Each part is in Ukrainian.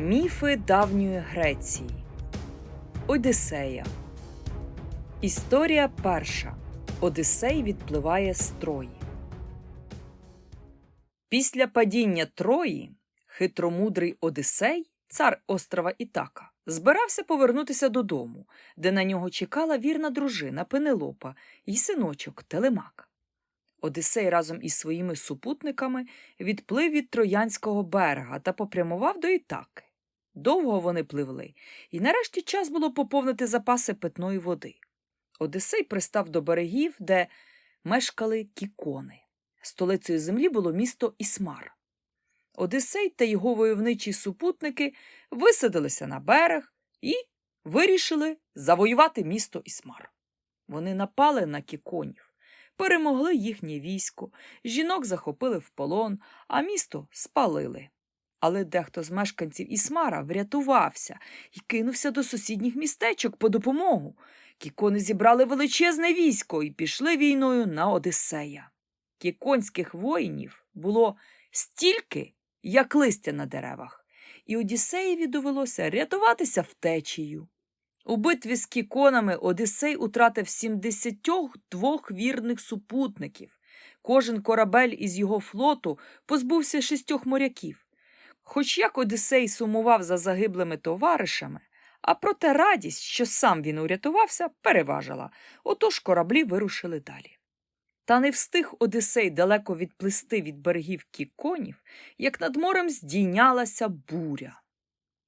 Міфи давньої Греції. Одіссея. Історія перша. Одіссей відпливає з Трої. Після падіння Трої хитромудрий Одіссей, цар острова Ітака, збирався повернутися додому, де на нього чекала вірна дружина Пенелопа і синочок Телемак. Одіссей разом із своїми супутниками відплив від Троянського берега та попрямував до Ітаки. Довго вони пливли, і нарешті час було поповнити запаси питної води. Одисей пристав до берегів, де мешкали кікони. Столицею землі було місто Ісмар. Одисей та його войовничі супутники висадилися на берег і вирішили завоювати місто Ісмар. Вони напали на кіконів, перемогли їхнє військо, жінок захопили в полон, а місто спалили. Але дехто з мешканців Ісмара врятувався і кинувся до сусідніх містечок по допомогу. Кікони зібрали величезне військо і пішли війною на Одиссея. Кіконських воїнів було стільки, як листя на деревах, і Одіссеєві довелося рятуватися втечею. У битві з кіконами Одіссей утратив 72 вірних супутників. Кожен корабель із його флоту позбувся шістьох моряків. Хоч як Одіссей сумував за загиблими товаришами, а проте радість, що сам він урятувався, переважила, отож кораблі вирушили далі. Та не встиг Одисей далеко відплисти від берегів кіконів, як над морем здійнялася буря.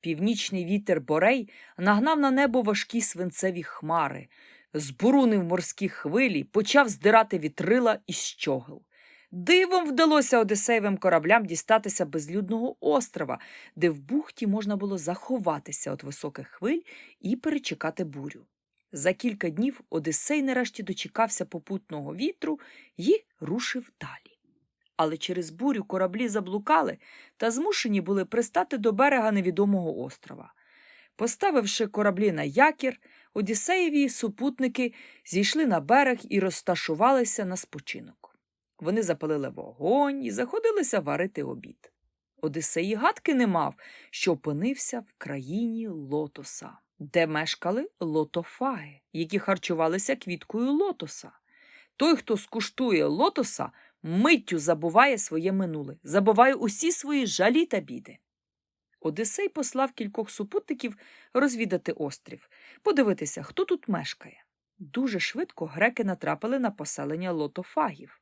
Північний вітер Борей нагнав на небо важкі свинцеві хмари, збурунив морські хвилі, почав здирати вітрила із щогел. Дивом вдалося Одисеєвим кораблям дістатися безлюдного острова, де в бухті можна було заховатися від високих хвиль і перечекати бурю. За кілька днів Одисей нарешті дочекався попутного вітру і рушив далі. Але через бурю кораблі заблукали та змушені були пристати до берега невідомого острова. Поставивши кораблі на якір, Одіссеєві супутники зійшли на берег і розташувалися на спочинок. Вони запалили вогонь і заходилися варити обід. Одисей гадки не мав, що опинився в країні лотоса, де мешкали лотофаги, які харчувалися квіткою лотоса. Той, хто скуштує лотоса, миттю забуває своє минуле, забуває усі свої жалі та біди. Одисей послав кількох супутників розвідати острів, подивитися, хто тут мешкає. Дуже швидко греки натрапили на поселення лотофагів.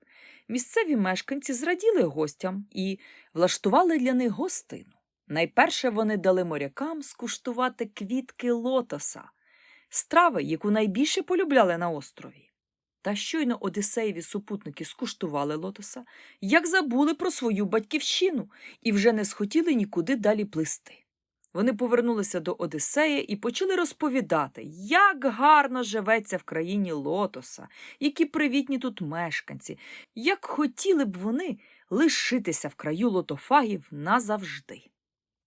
Місцеві мешканці зраділи гостям і влаштували для них гостину. Найперше вони дали морякам скуштувати квітки лотоса, страви, яку найбільше полюбляли на острові. Та щойно Одисеєві супутники скуштували лотоса, як забули про свою батьківщину і вже не схотіли нікуди далі плисти. Вони повернулися до Одисея і почали розповідати, як гарно живеться в країні лотоса, які привітні тут мешканці, як хотіли б вони лишитися в краю лотофагів назавжди.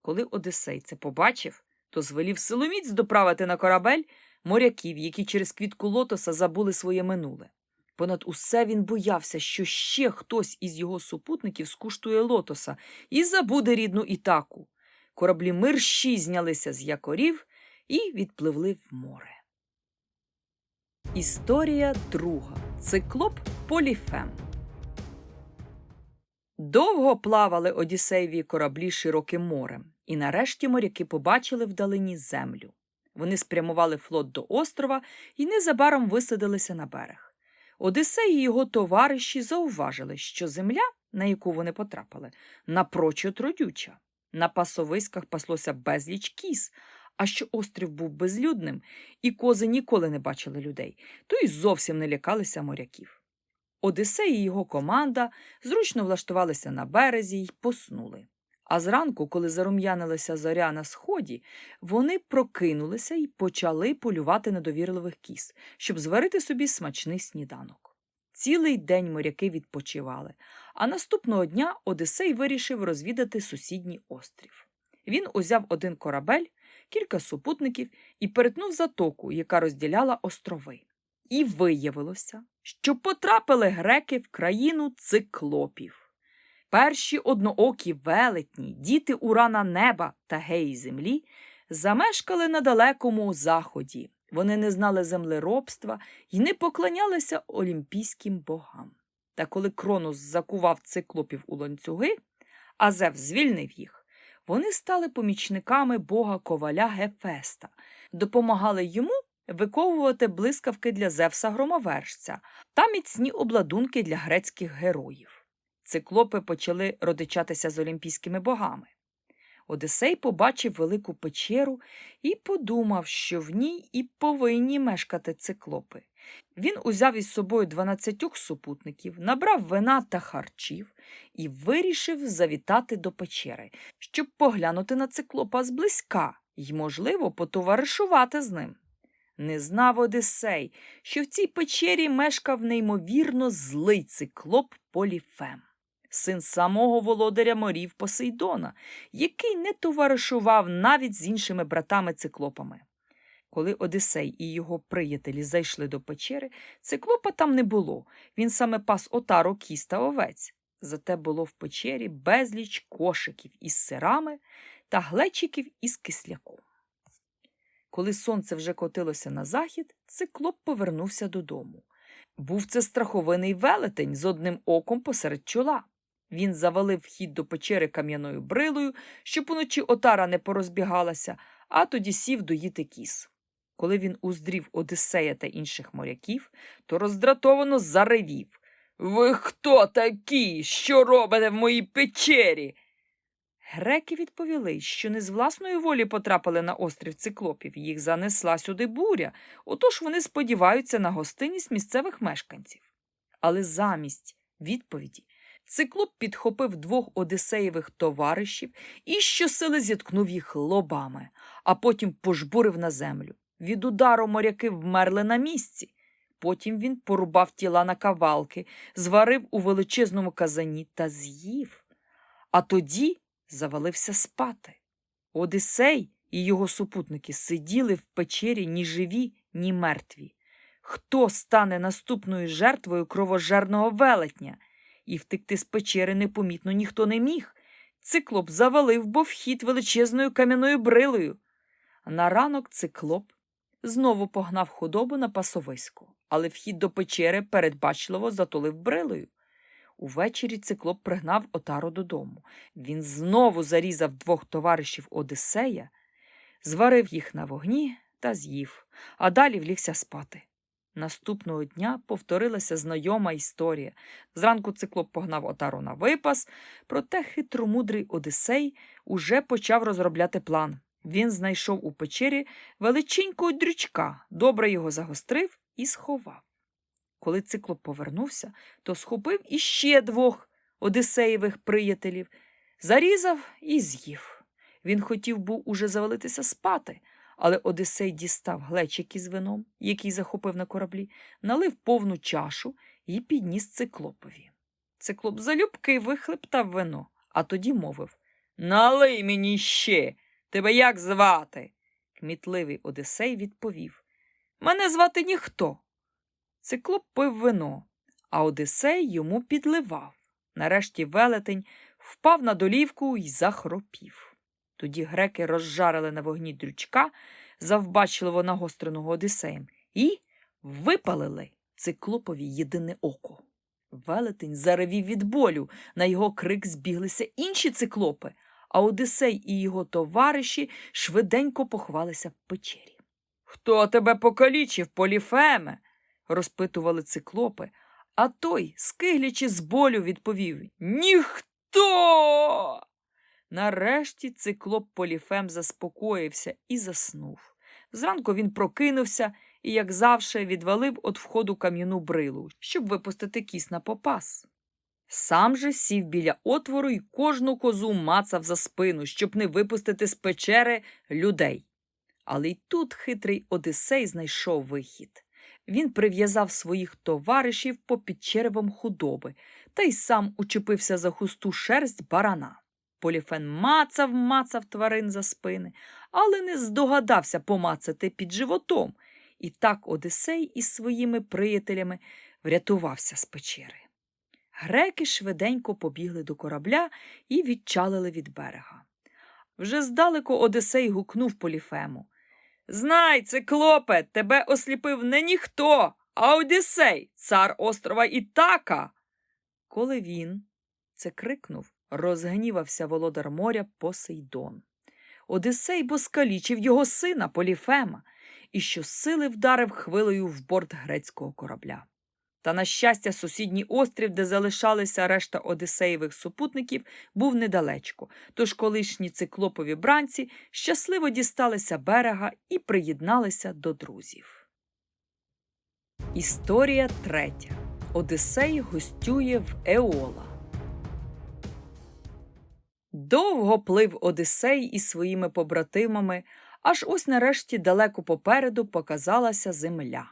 Коли Одисей це побачив, то звелів силоміць доправити на корабель моряків, які через квітку лотоса забули своє минуле. Понад усе він боявся, що ще хтось із його супутників скуштує лотоса і забуде рідну ітаку. Кораблі мирщі знялися з якорів і відпливли в море. Історія друга. Циклоп Поліфем. Довго плавали Одіссеєві кораблі широким морем, і нарешті моряки побачили вдалині землю. Вони спрямували флот до острова і незабаром висадилися на берег. Одисей і його товариші зауважили, що земля, на яку вони потрапили, напрочуд родюча. На пасовиськах паслося безліч кіз, а що острів був безлюдним, і кози ніколи не бачили людей, то й зовсім не лякалися моряків. Одисей і його команда зручно влаштувалися на березі й поснули. А зранку, коли зарум'янилася зоря на сході, вони прокинулися і почали полювати на довірливих кіз, щоб зварити собі смачний сніданок. Цілий день моряки відпочивали, а наступного дня Одисей вирішив розвідати сусідній острів. Він узяв один корабель, кілька супутників і перетнув затоку, яка розділяла острови. І виявилося, що потрапили греки в країну циклопів. Перші одноокі велетні, діти урана неба та геї землі замешкали на далекому заході. Вони не знали землеробства і не поклонялися олімпійським богам. Та коли Кронос закував циклопів у ланцюги, а Зев звільнив їх, вони стали помічниками бога коваля Гефеста, допомагали йому виковувати блискавки для Зевса громовержця та міцні обладунки для грецьких героїв. Циклопи почали родичатися з олімпійськими богами. Одисей побачив велику печеру і подумав, що в ній і повинні мешкати циклопи. Він узяв із собою дванадцятьох супутників, набрав вина та харчів і вирішив завітати до печери, щоб поглянути на циклопа зблизька і, можливо, потоваришувати з ним. Не знав Одисей, що в цій печері мешкав неймовірно злий циклоп Поліфем, син самого володаря морів Посейдона, який не товаришував навіть з іншими братами-циклопами. Коли Одисей і його приятелі зайшли до печери, циклопа там не було. Він саме пас отару кіз та овець. Зате було в печері безліч кошиків із сирами та глечиків із кисляком. Коли сонце вже котилося на захід, циклоп повернувся додому. Був це страховиний велетень з одним оком посеред чола. Він завалив вхід до печери кам'яною брилою, щоб уночі отара не порозбігалася, а тоді сів доїти кіс. Коли він уздрів Одиссея та інших моряків, то роздратовано заревів. Ви хто такі? Що робите в моїй печері? Греки відповіли, що не з власної волі потрапили на острів циклопів, їх занесла сюди буря, отож вони сподіваються на гостинність місцевих мешканців. Але замість відповіді циклоп підхопив двох одисеєвих товаришів і щосили зіткнув їх лобами, а потім пожбурив на землю. Від удару моряки вмерли на місці. Потім він порубав тіла на кавалки, зварив у величезному казані та з'їв. А тоді завалився спати. Одисей і його супутники сиділи в печері ні живі, ні мертві. Хто стане наступною жертвою кровожерного велетня? І втекти з печери непомітно ніхто не міг. Циклоп завалив бо вхід величезною кам'яною брилою. На ранок циклоп знову погнав худобу на пасовисько, але вхід до печери передбачливо затулив брилою. Увечері циклоп пригнав отару додому. Він знову зарізав двох товаришів Одиссея, зварив їх на вогні та з'їв, а далі влігся спати. Наступного дня повторилася знайома історія. Зранку циклоп погнав отару на випас, проте хитромудрий Одисей уже почав розробляти план. Він знайшов у печері величенького дрючка, добре його загострив і сховав. Коли циклоп повернувся, то схопив іще двох одисеєвих приятелів, зарізав і з'їв. Він хотів був уже завалитися спати, але Одисей дістав глечик із вином, який захопив на кораблі, налив повну чашу і підніс циклопові. Циклоп залюбки вихлептав вино, а тоді мовив Налий мені ще. Тебе як звати? Кмітливий Одисей відповів Мене звати ніхто. Циклоп пив вино, а Одисей йому підливав. Нарешті велетень впав на долівку і захропів. Тоді греки розжарили на вогні дрючка, завбачливо нагостреного Одисеєм, і випалили циклопові єдине око. Велетень заревів від болю, на його крик збіглися інші циклопи, а Одисей і його товариші швиденько поховалися в печері. Хто тебе покалічив, Поліфеме? розпитували циклопи, а той, скиглячи з болю, відповів Ніхто. Нарешті циклоп Поліфем заспокоївся і заснув. Зранку він прокинувся і, як завше, відвалив від входу кам'яну брилу, щоб випустити кіс на попас. Сам же сів біля отвору і кожну козу мацав за спину, щоб не випустити з печери людей. Але й тут хитрий Одисей знайшов вихід. Він прив'язав своїх товаришів попід черевом худоби та й сам учепився за хусту шерсть барана. Поліфен мацав, мацав тварин за спини, але не здогадався помацати під животом. І так Одисей із своїми приятелями врятувався з печери. Греки швиденько побігли до корабля і відчалили від берега. Вже здалеку Одисей гукнув Поліфему. Знай, циклопе, тебе осліпив не ніхто, а Одисей, цар острова Ітака. Коли він це крикнув, розгнівався володар моря Посейдон. Одисей бо скалічив його сина Поліфема і щосили вдарив хвилею в борт грецького корабля. Та, на щастя, сусідній острів, де залишалися решта Одисеєвих супутників, був недалечко, тож колишні циклопові бранці щасливо дісталися берега і приєдналися до друзів. Історія третя. Одисей гостює в Еола. Довго плив Одисей із своїми побратимами, аж ось нарешті далеко попереду показалася земля.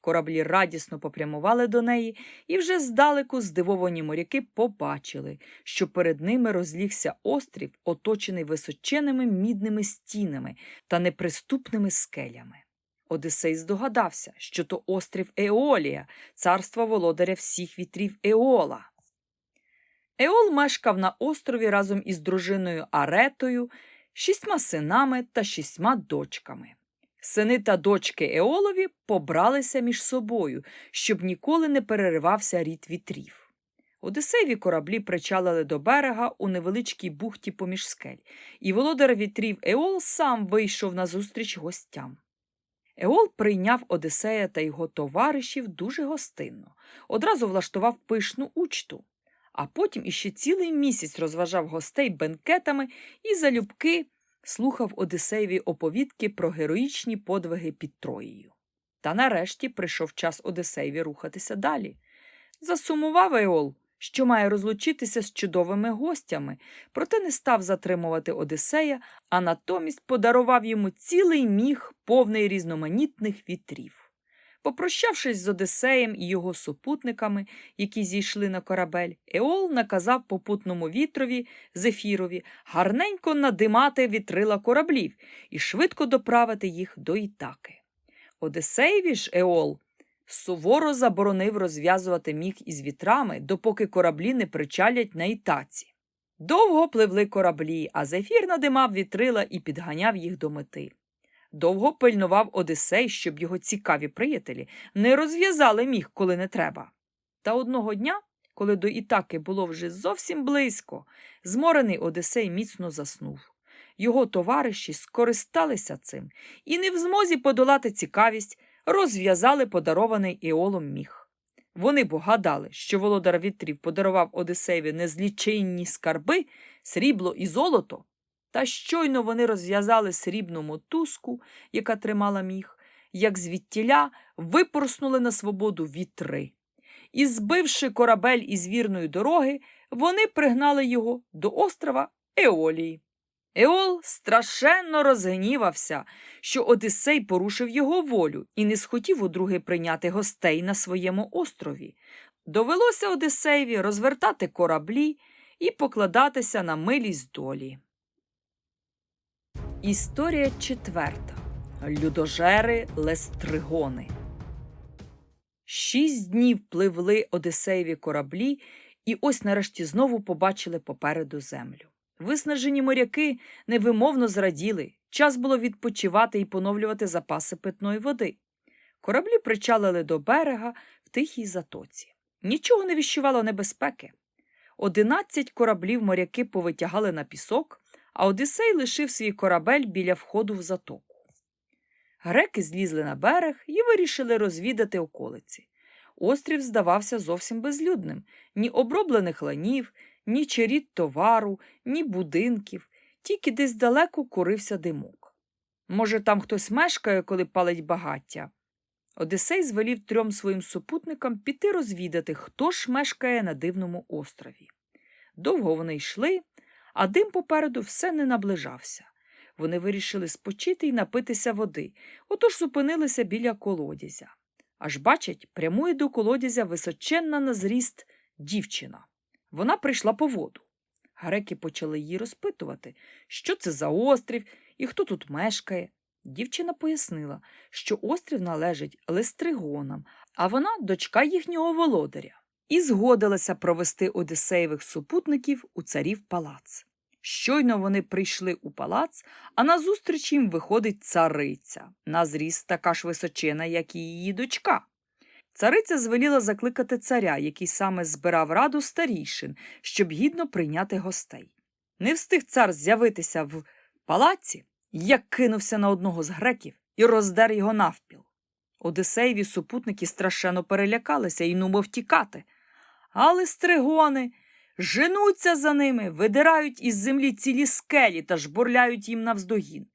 Кораблі радісно попрямували до неї, і вже здалеку здивовані моряки побачили, що перед ними розлігся острів, оточений височеними мідними стінами та неприступними скелями. Одисей здогадався, що то острів Еолія, царство володаря всіх вітрів Еола. Еол мешкав на острові разом із дружиною Аретою, шістьма синами та шістьма дочками. Сини та дочки Еолові побралися між собою, щоб ніколи не переривався рід вітрів. Одисеєві кораблі причалили до берега у невеличкій бухті поміж скель, і володар вітрів Еол сам вийшов назустріч гостям. Еол прийняв Одисея та його товаришів дуже гостинно, одразу влаштував пишну учту, а потім іще цілий місяць розважав гостей бенкетами і залюбки слухав Одисеєві оповідки про героїчні подвиги під Троєю. Та нарешті прийшов час Одисеєві рухатися далі. Засумував Еол, що має розлучитися з чудовими гостями, проте не став затримувати Одисея, а натомість подарував йому цілий міг, повний різноманітних вітрів. Попрощавшись з Одисеєм і його супутниками, які зійшли на корабель, Еол наказав попутному вітрові Зефірові гарненько надимати вітрила кораблів і швидко доправити їх до Ітаки. Одисеєві ж Еол суворо заборонив розв'язувати міг із вітрами, допоки кораблі не причалять на Ітаці. Довго пливли кораблі, а Зефір надимав вітрила і підганяв їх до мети. Довго пильнував Одисей, щоб його цікаві приятелі не розв'язали міг, коли не треба. Та одного дня, коли до Ітаки було вже зовсім близько, зморений Одисей міцно заснув. Його товариші скористалися цим і, не в змозі подолати цікавість, розв'язали подарований Іолом міг. Вони б гадали, що володар вітрів подарував Одисеєві незліченні скарби, срібло і золото. Та щойно вони розв'язали срібну мотузку, яка тримала міг, як звідтіля випорснули на свободу вітри. І, збивши корабель із вірної дороги, вони пригнали його до острова Еолії. Еол страшенно розгнівався, що Одисей порушив його волю і не схотів удруге прийняти гостей на своєму острові. Довелося Одисеєві розвертати кораблі і покладатися на милість долі. Історія четверта. Людожери Лестригони. Шість днів пливли Одисеєві кораблі, і ось нарешті знову побачили попереду землю. Виснажені моряки невимовно зраділи. Час було відпочивати і поновлювати запаси питної води. Кораблі причалили до берега в тихій затоці. Нічого не віщувало небезпеки. Одинадцять кораблів моряки повитягали на пісок, а Одисей лишив свій корабель біля входу в затоку. Греки злізли на берег і вирішили розвідати околиці. Острів здавався зовсім безлюдним ні оброблених ланів, ні черід товару, ні будинків, тільки десь далеко курився димок. Може, там хтось мешкає, коли палить багаття. Одисей звелів трьом своїм супутникам піти розвідати, хто ж мешкає на дивному острові. Довго вони йшли, а дим попереду все не наближався. Вони вирішили спочити і напитися води, отож зупинилися біля колодязя. Аж бачать, прямує до колодязя височенна на зріст дівчина. Вона прийшла по воду. Греки почали її розпитувати, що це за острів і хто тут мешкає. Дівчина пояснила, що острів належить лестригонам, а вона дочка їхнього володаря. І згодилася провести Одисеєвих супутників у царів палац. Щойно вони прийшли у палац, а назустріч їм виходить цариця, на зріст така ж височина, як і її дочка. Цариця звеліла закликати царя, який саме збирав раду старійшин, щоб гідно прийняти гостей. Не встиг цар з'явитися в палаці, як кинувся на одного з греків і роздер його навпіл. Одисеєві супутники страшенно перелякалися і нумо втікати. Але стригони женуться за ними, видирають із землі цілі скелі та жбурляють їм навздогін.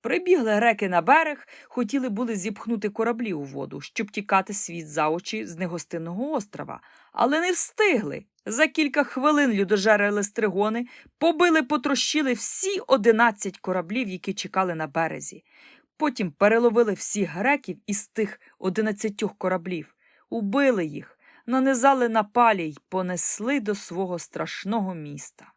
Прибігли греки на берег, хотіли були зіпхнути кораблі у воду, щоб тікати світ за очі з негостинного острова, але не встигли. За кілька хвилин людожери листригони побили, потрощили всі одинадцять кораблів, які чекали на березі. Потім переловили всіх греків із тих одинадцятьох кораблів, убили їх, нанизали на палі й понесли до свого страшного міста.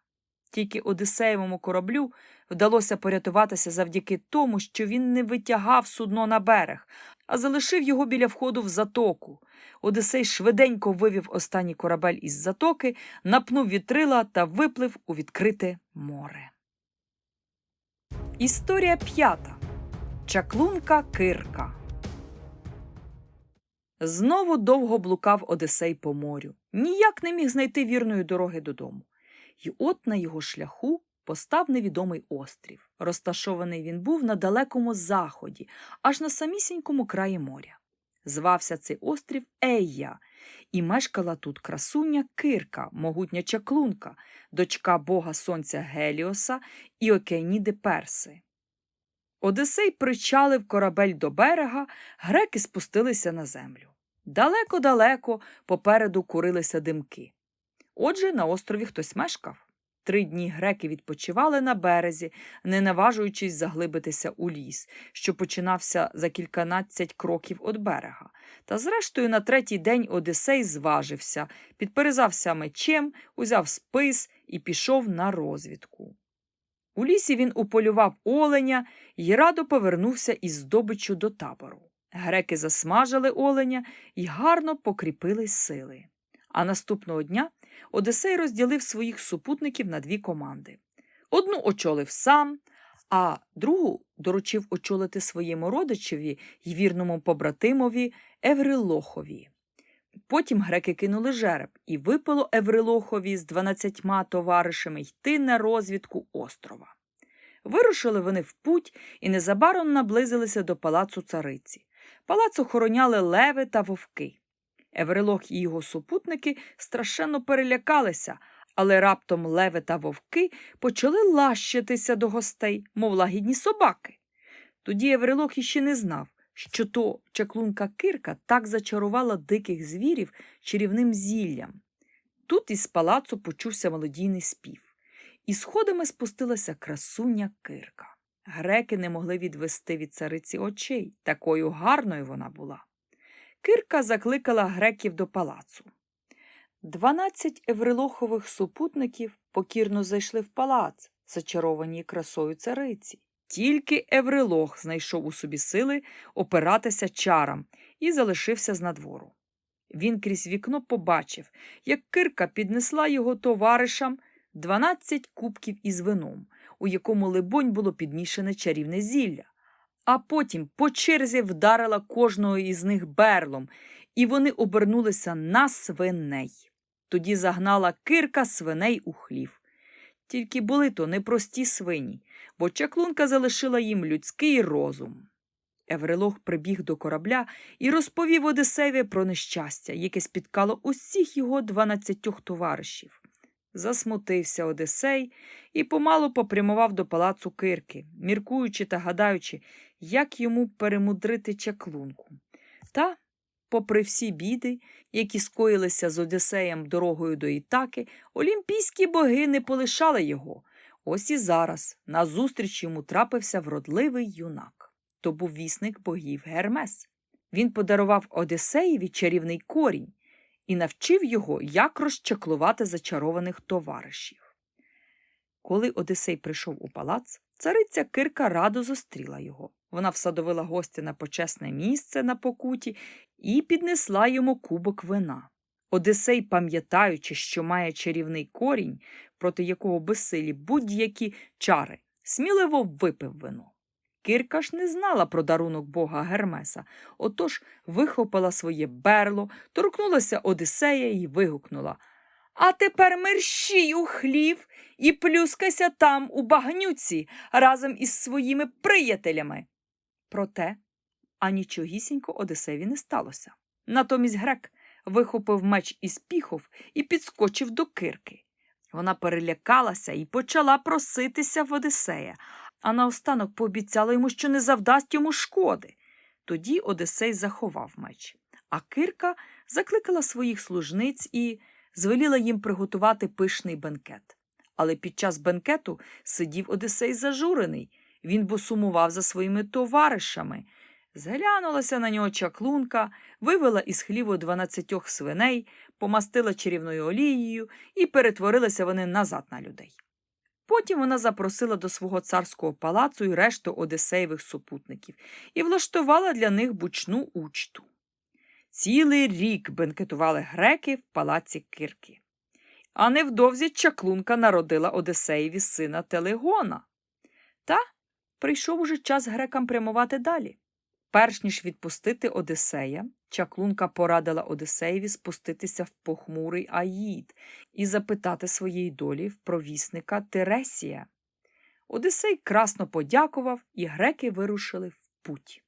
Тільки Одисеєвому кораблю вдалося порятуватися завдяки тому, що він не витягав судно на берег, а залишив його біля входу в затоку. Одисей швиденько вивів останній корабель із затоки, напнув вітрила та виплив у відкрите море. Історія п'ята. Чаклунка Кирка. Знову довго блукав Одисей по морю. Ніяк не міг знайти вірної дороги додому. І от на його шляху постав невідомий острів. Розташований він був на далекому заході, аж на самісінькому краї моря. Звався цей острів Ейя, і мешкала тут красуня Кирка, могутня чаклунка, дочка бога сонця Геліоса і Океаніди Перси. Одисей причалив корабель до берега, греки спустилися на землю. Далеко-далеко попереду курилися димки. Отже, на острові хтось мешкав. Три дні греки відпочивали на березі, не наважуючись заглибитися у ліс, що починався за кільканадцять кроків від берега. Та зрештою на третій день Одисей зважився, підперезався мечем, узяв спис і пішов на розвідку. У лісі він уполював оленя і радо повернувся із здобиччю до табору. Греки засмажили оленя і гарно покріпили сили. А наступного дня Одисей розділив своїх супутників на дві команди. Одну очолив сам, а другу доручив очолити своєму родичеві й вірному побратимові Еврилохові. Потім греки кинули жереб і випало Еврилохові з дванадцятьма товаришами йти на розвідку острова. Вирушили вони в путь і незабаром наблизилися до палацу цариці. Палац охороняли леви та вовки. Еврилох і його супутники страшенно перелякалися, але раптом леви та вовки почали лащитися до гостей, мов лагідні собаки. Тоді Еврилох іще не знав, що то чаклунка Кирка так зачарувала диких звірів чарівним зіллям. Тут із палацу почувся молодійний спів, і сходами спустилася красуня Кирка. Греки не могли відвести від цариці очей, такою гарною вона була. Кирка закликала греків до палацу. Дванадцять еврилохових супутників покірно зайшли в палац, зачаровані красою цариці. Тільки Еврилох знайшов у собі сили опиратися чарам і залишився з надвору. Він крізь вікно побачив, як Кирка піднесла його товаришам дванадцять кубків із вином, у якому, либонь, було підмішане чарівне зілля, а потім по черзі вдарила кожного із них берлом, і вони обернулися на свиней. Тоді загнала Кирка свиней у хлів. Тільки були то непрості свині, бо чаклунка залишила їм людський розум. Еврилох прибіг до корабля і розповів Одисеві про нещастя, яке спіткало усіх його дванадцятьох товаришів. Засмутився Одисей і помалу попрямував до палацу Кирки, міркуючи та гадаючи, як йому перемудрити чаклунку. Та, попри всі біди, які скоїлися з Одисеєм дорогою до Ітаки, олімпійські боги не полишали його. Ось і зараз назустріч йому трапився вродливий юнак. То був вісник богів Гермес. Він подарував Одисеєві чарівний корінь і навчив його, як розчаклувати зачарованих товаришів. Коли Одисей прийшов у палац, цариця Кирка радо зустріла його. Вона всадовила гостя на почесне місце на покуті і піднесла йому кубок вина. Одисей, пам'ятаючи, що має чарівний корінь, проти якого безсилі будь-які чари, сміливо випив вино. Кирка ж не знала про дарунок бога Гермеса, отож вихопила своє берло, торкнулася Одисея і вигукнула А тепер мерщій у хлів і плюскайся там у багнюці разом із своїми приятелями. Проте анічогісінько Одисеві не сталося. Натомість грек вихопив меч із піхов і підскочив до кирки. Вона перелякалася і почала проситися в Одисея, а наостанок пообіцяла йому, що не завдасть йому шкоди. Тоді Одисей заховав меч, а кирка закликала своїх служниць і звеліла їм приготувати пишний бенкет. Але під час бенкету сидів Одисей зажурений. Він бо сумував за своїми товаришами. Зглянулася на нього чаклунка, вивела із хліву дванадцятьох свиней, помастила чарівною олією і перетворилися вони назад на людей. Потім вона запросила до свого царського палацу й решту одесеєвих супутників і влаштувала для них бучну учту. Цілий рік бенкетували греки в палаці Кирки. А невдовзі чаклунка народила Одесеєві сина Телегона. Та прийшов уже час грекам прямувати далі. Перш ніж відпустити Одисея, чаклунка порадила Одисеєві спуститися в похмурий Аїд і запитати своєї долі в провісника Тересія. Одисей красно подякував, і греки вирушили в путь.